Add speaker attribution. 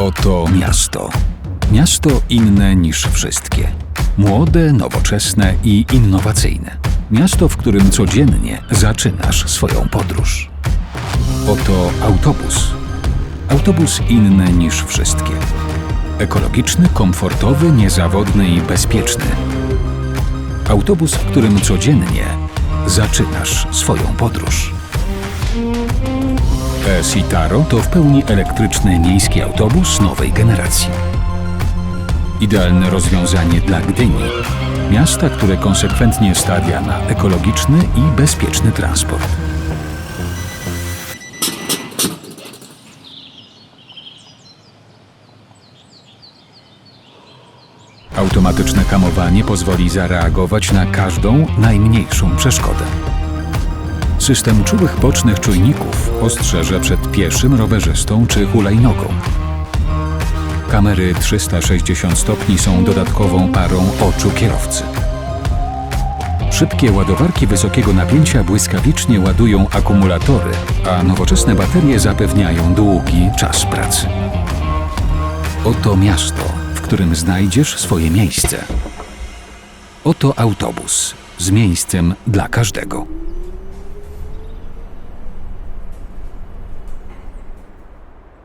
Speaker 1: Oto miasto. Miasto inne niż wszystkie. Młode, nowoczesne i innowacyjne. Miasto, w którym codziennie zaczynasz swoją podróż. Oto autobus. Autobus inny niż wszystkie. Ekologiczny, komfortowy, niezawodny i bezpieczny. Autobus, w którym codziennie zaczynasz swoją podróż. E-Citaro to w pełni elektryczny miejski autobus nowej generacji. Idealne rozwiązanie dla Gdyni, miasta, które konsekwentnie stawia na ekologiczny i bezpieczny transport. Automatyczne hamowanie pozwoli zareagować na każdą najmniejszą przeszkodę. System czułych bocznych czujników ostrzeże przed pieszym rowerzystą czy hulajnogą. Kamery 360 stopni są dodatkową parą oczu kierowcy. Szybkie ładowarki wysokiego napięcia błyskawicznie ładują akumulatory, a nowoczesne baterie zapewniają długi czas pracy. Oto miasto, w którym znajdziesz swoje miejsce. Oto autobus z miejscem dla każdego.